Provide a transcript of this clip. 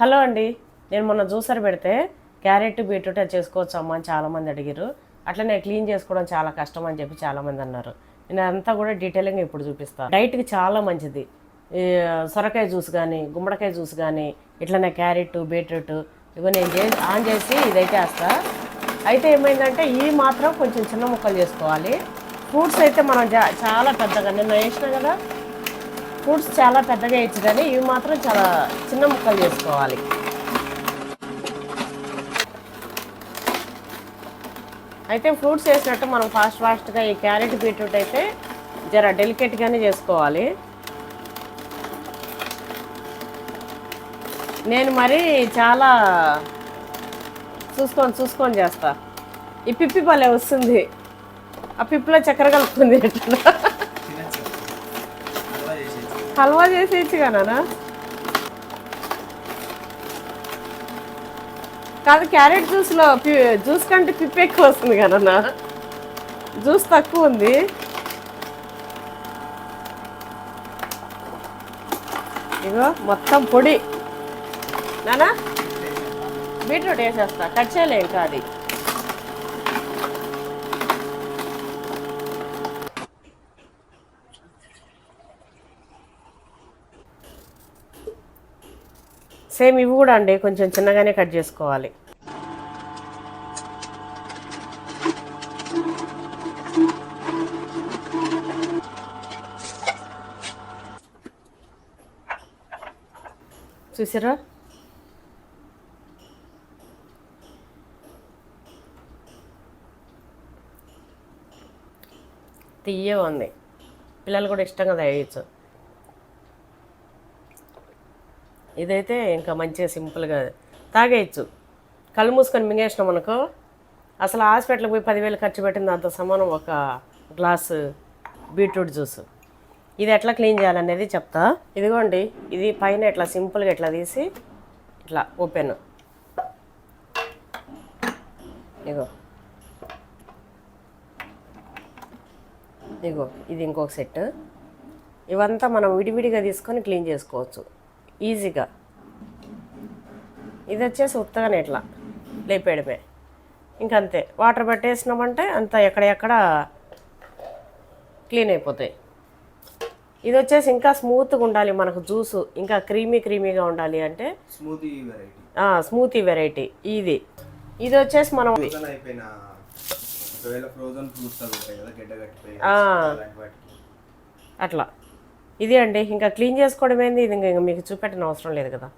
Hello అండి. నేను మొన్న జ్యూసర్ పెడితే క్యారెట్ బీట్రూట్ అది చేసుకోవచ్చు అమ్మా అని చాలామంది అడిగారు అట్లనే క్లీన్ చేసుకోవడం చాలా కష్టం అని చెప్పి చాలామంది అన్నారు. నేను అంతా కూడా డీటెయిలింగ్గా ఇప్పుడు చూపిస్తాను. డైట్కి చాలా మంచిది. సొరకాయ జ్యూస్ కానీ గుమ్మడికాయ జ్యూస్ కానీ ఇట్లనే క్యారెట్ బీట్రూట్ ఇవి నేను చేసి ఆన్ చేసి ఇదైతే వేస్తా. అయితే ఏమైందంటే ఇవి మాత్రం కొంచెం చిన్న ముక్కలు చేసుకోవాలి. ఫ్రూట్స్ అయితే మనం చాలా పెద్దగా నిన్న వేసినా కదా ఫ్రూట్స్ చాలా పెద్దగా ఇచ్చు కానీ ఇవి మాత్రం చాలా చిన్న ముక్కలు చేసుకోవాలి. అయితే ఫ్రూట్స్ వేసినట్టు మనం ఫాస్ట్ ఫాస్ట్గా ఈ క్యారెట్ బీట్రూట్ అయితే జర డెలికేట్గానే చేసుకోవాలి. నేను మరి చాలా చూసుకొని చూసుకొని చేస్తా. ఈ పిప్పి భలే వస్తుంది. ఆ పిప్పిలో చక్కెర కలుపుతుంది ఎట్లా హల్వా చేసేయచ్చు నాన్న కాదు క్యారెట్ జ్యూస్లో జ్యూస్ కంటే పిప్పి ఎక్కువ వస్తుంది కదన్నా జ్యూస్ తక్కువ ఉంది. ఇగో మొత్తం పొడి. నానా? బీట్రూట్ వేసేస్తా. కట్ చేయలేం కాదు సేమ్ ఇవి కూడా అండి కొంచెం చిన్నగానే కట్ చేసుకోవాలి. చూసారా? తీయ ఉంది. పిల్లలు కూడా ఇష్టంగా తాగేయచ్చు ఇదైతే ఇంకా మంచిగా సింపుల్గా తాగేయచ్చు. కళ్ళు మూసుకొని మింగేసినాం అనుకో అసలు హాస్పిటల్కి పోయి పదివేలు ఖర్చు పెట్టిన దాంతో సమానం ఒక గ్లాసు బీట్రూట్ జ్యూస్. ఇది ఎట్లా క్లీన్ చేయాలనేది చెప్తా. ఇదిగోండి ఇది పైన ఇట్లా సింపుల్గా ఇట్లా తీసి ఇట్లా ఓపెన్. ఇగో ఇగో ఇది ఇంకొక సెట్. ఇవంతా మనం విడివిడిగా తీసుకొని క్లీన్ చేసుకోవచ్చు. ఈజీగా. ఇది వచ్చేసి ఉత్తగానే ఇట్లా లేపేయడమే. ఇంకంతే. వాటర్ పెట్టేసినామంటే అంత ఎక్కడెక్కడ క్లీన్ అయిపోతాయి. ఇది వచ్చేసి ఇంకా స్మూత్గా ఉండాలి మనకు జ్యూసు. ఇంకా క్రీమీ క్రీమీగా ఉండాలి అంటే స్మూతీ వెరైటీ. ఇది. ఇది వచ్చేసి మనం అట్లా. ఇది అండి ఇంకా క్లీన్ చేసుకోవడం ఏంది ఇది ఇంకా మీకు చూపెట్టిన అవసరం లేదు కదా.